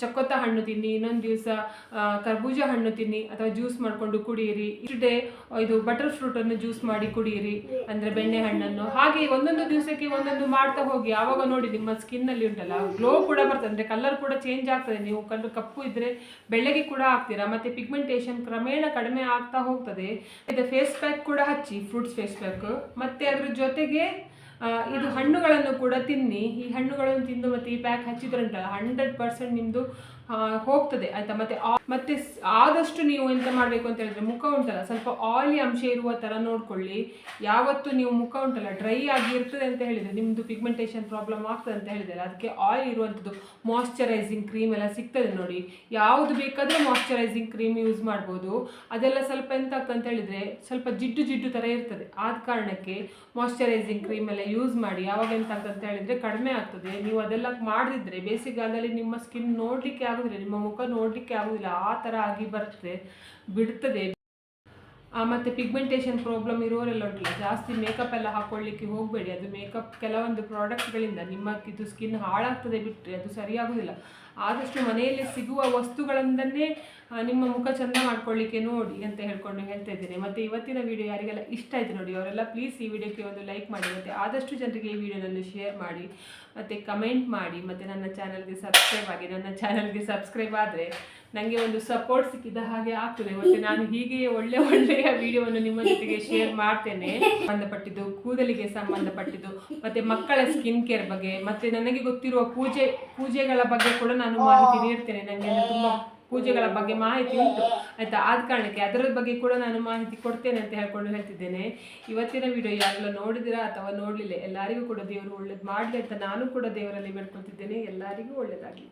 ಚಕ್ಕೊತ್ತ ಹಣ್ಣು ತಿನ್ನಿ, ಇನ್ನೊಂದು ದಿವಸ ಕರ್ಬೂಜ ಹಣ್ಣು ತಿನ್ನಿ, ಅಥವಾ ಜ್ಯೂಸ್ ಮಾಡಿಕೊಂಡು ಕುಡಿಯಿರಿ. ಇಷ್ಟು ಇದು ಬಟರ್ ಫ್ರೂಟನ್ನು ಜ್ಯೂಸ್ ಮಾಡಿ ಕುಡಿಯಿರಿ, ಅಂದರೆ ಬೆಣ್ಣೆ ಹಣ್ಣನ್ನು. ಹಾಗೆ ಒಂದೊಂದು ದಿವಸಕ್ಕೆ ಒಂದೊಂದು ಮಾಡ್ತಾ ಹೋಗಿ. ಆವಾಗ ನೋಡಿ ನಿಮ್ಮ ಸ್ಕಿನ್ನಲ್ಲಿ ಉಂಟಲ್ಲ ಗ್ಲೋ ಕೂಡ ಬರ್ತದೆ. ಅಂದರೆ ಕಲರ್ ಕೂಡ ಚೇಂಜ್ ಆಗ್ತದೆ. ನೀವು ಕಲರ್ ಕಪ್ಪು ಇದ್ದರೆ ಬೆಳ್ಳಗೆ ಕೂಡ ಆಗ್ತೀರಾ ಮತ್ತು ಪಿಗ್ಮೆಂಟೇಷನ್ ಕ್ರಮೇಣ ಕಡಿಮೆ ಆಗ್ತಾ ಹೋಗ್ತದೆ. ಫೇಸ್ ಪ್ಯಾಕ್ ಕೂಡ ಹಚ್ಚಿ ಫ್ರೂಟ್ಸ್ ಫೇಸ್ ಪ್ಯಾಕ್ ಮತ್ತು ಅದ್ರ ಜೊತೆಗೆ ಇದು ಹಣ್ಣುಗಳನ್ನು ಕೂಡ ತಿನ್ನಿ. ಈ ಹಣ್ಣುಗಳನ್ನು ತಿಂದು ಮತ್ತು ಈ ಪ್ಯಾಕ್ ಹಚ್ಚಿದ್ರಂಟಲ್ಲ ಹಂಡ್ರೆಡ್ ಪರ್ಸೆಂಟ್ ನಿಮ್ಮದು ಹೋಗ್ತದೆ, ಆಯ್ತಾ? ಮತ್ತೆ ಮತ್ತೆ ಆದಷ್ಟು ನೀವು ಎಂತ ಮಾಡಬೇಕು ಅಂತ ಹೇಳಿದ್ರೆ ಮುಖ ಉಂಟಲ್ಲ, ಸ್ವಲ್ಪ ಆಯಿಲಿ ಅಂಶ ಇರುವ ಥರ ನೋಡ್ಕೊಳ್ಳಿ. ಯಾವತ್ತು ನೀವು ಮುಖ ಉಂಟಲ್ಲ ಡ್ರೈ ಆಗಿ ಇರ್ತದೆ ಅಂತ ಹೇಳಿದ್ರೆ ನಿಮ್ಮದು ಪಿಗ್ಮೆಂಟೇಷನ್ ಪ್ರಾಬ್ಲಮ್ ಆಗ್ತದೆ ಅಂತ ಹೇಳಿದ್ರೆ, ಅದಕ್ಕೆ ಆಯಿಲ್ ಇರುವಂಥದ್ದು ಮಾಯಶ್ಚರೈಸಿಂಗ್ ಕ್ರೀಮ್ ಎಲ್ಲ ಸಿಗ್ತದೆ ನೋಡಿ. ಯಾವುದು ಬೇಕಾದರೂ ಮಾಯಶ್ಚರೈಸಿಂಗ್ ಕ್ರೀಮ್ ಯೂಸ್ ಮಾಡ್ಬೋದು. ಅದೆಲ್ಲ ಸ್ವಲ್ಪ ಎಂತ ಆಗ್ತದೆ ಅಂತ ಹೇಳಿದ್ರೆ, ಸ್ವಲ್ಪ ಜಿಡ್ಡು ಜಿಡ್ಡು ಥರ ಇರ್ತದೆ. ಆದ ಕಾರಣಕ್ಕೆ ಮಾಯಶ್ಚರೈಸಿಂಗ್ ಕ್ರೀಮ್ ಎಲ್ಲ ಯೂಸ್ ಮಾಡಿ. ಯಾವಾಗ ಎಂತ ಆಗ್ತದೆ ಅಂತ ಹೇಳಿದ್ರೆ ಕಡಿಮೆ ಆಗ್ತದೆ. ನೀವು ಅದೆಲ್ಲ ಮಾಡಿದ್ರೆ, ಬೇಸಿಗೆಗಾಲದಲ್ಲಿ ನಿಮ್ಮ ಸ್ಕಿನ್ ನೋಡಲಿಕ್ಕೆ ಆಗೋದಿಲ್ಲ. ನಿಮ್ಮ ಮುಖ ನೋಡಲಿಕ್ಕೆ ಆಗೋದಿಲ್ಲ. ಆ ಥರ ಆಗಿ ಬರ್ತದೆ, ಬಿಡ್ತದೆ. ಮತ್ತೆ ಪಿಗ್ಮೆಂಟೇಷನ್ ಪ್ರಾಬ್ಲಮ್ ಇರೋರೆಲ್ಲ ಉಂಟಲ್ಲ, ಜಾಸ್ತಿ ಮೇಕಪ್ ಎಲ್ಲ ಹಾಕೊಳ್ಳಿಕ್ಕೆ ಹೋಗಬೇಡಿ. ಅದು ಮೇಕಪ್ ಕೆಲವೊಂದು ಪ್ರಾಡಕ್ಟ್ಗಳಿಂದ ಇದು ಸ್ಕಿನ್ ಹಾಳಾಗ್ತದೆ ಬಿಟ್ಟರೆ ಅದು ಸರಿಯಾಗೋದಿಲ್ಲ. ಆದಷ್ಟು ಮನೆಯಲ್ಲಿ ಸಿಗುವ ವಸ್ತುಗಳಂದನ್ನೇ ನಿಮ್ಮ ಮುಖ ಚಂದ ಮಾಡ್ಕೊಳ್ಳಿಕ್ಕೆ ನೋಡಿ ಅಂತ ಹೇಳ್ಕೊಂಡು ಹೇಳ್ತಾ ಇದ್ದೇನೆ. ಮತ್ತು ಇವತ್ತಿನ ವಿಡಿಯೋ ಯಾರಿಗೆಲ್ಲ ಇಷ್ಟ ಆಯ್ತು ನೋಡಿ, ಅವರೆಲ್ಲ ಪ್ಲೀಸ್ ಈ ವಿಡಿಯೋಕ್ಕೆ ಒಂದು ಲೈಕ್ ಮಾಡಿ, ಮತ್ತು ಆದಷ್ಟು ಜನರಿಗೆ ಈ ವಿಡಿಯೋನನ್ನು ಶೇರ್ ಮಾಡಿ, ಮತ್ತು ಕಮೆಂಟ್ ಮಾಡಿ, ಮತ್ತು ನನ್ನ ಚಾನಲ್ಗೆ ಸಬ್ಸ್ಕ್ರೈಬ್ ಆಗಿ, ನನ್ನ ಚಾನಲ್ಗೆ ಸಬ್ಸ್ಕ್ರೈಬ್ ಆದರೆ ನನಗೆ ಒಂದು ಸಪೋರ್ಟ್ ಸಿಕ್ಕಿದ ಹಾಗೆ ಆಗ್ತದೆ. ಮತ್ತು ನಾನು ಹೀಗೆಯೇ ಒಳ್ಳೆ ಒಳ್ಳೆಯ ವಿಡಿಯೋವನ್ನು ನಿಮ್ಮ ಜೊತೆಗೆ ಶೇರ್ ಮಾಡ್ತೇನೆ. ಸಂಬಂಧಪಟ್ಟಿದ್ದು, ಕೂದಲಿಗೆ ಸಂಬಂಧಪಟ್ಟಿದ್ದು, ಮತ್ತು ಮಕ್ಕಳ ಸ್ಕಿನ್ ಕೇರ್ ಬಗ್ಗೆ, ಮತ್ತು ನನಗೆ ಗೊತ್ತಿರುವ ಪೂಜೆ, ಪೂಜೆಗಳ ಬಗ್ಗೆ ಕೂಡ ನಾನು ಮಾಹಿತಿ ನೀಡ್ತೇನೆ. ನನಗೆ ತುಂಬಾ ಪೂಜೆಗಳ ಬಗ್ಗೆ ಮಾಹಿತಿ ಉಂಟು. ಆಯ್ತಾ? ಆದ ಕಾರಣಕ್ಕೆ ಅದರ ಬಗ್ಗೆ ಕೂಡ ನಾನು ಮಾಹಿತಿ ಕೊಡ್ತೇನೆ ಅಂತ ಹೇಳ್ಕೊಂಡು ಹೇಳ್ತಿದ್ದೇನೆ. ಇವತ್ತಿನ ವಿಡಿಯೋ ಯಾರೆಲ್ಲ ನೋಡಿದಿರಾ ಅಥವಾ ನೋಡಲಿಲ್ಲ ಎಲ್ಲರಿಗೂ ಕೂಡ ದೇವರು ಒಳ್ಳೇದು ಮಾಡಲಿ ಅಂತ ನಾನು ಕೂಡ ದೇವರಲ್ಲಿ ಬೇಡ್ಕೊತಿದ್ದೇನೆ ಎಲ್ಲರಿಗೂ ಒಳ್ಳೇದಾಗಲಿ.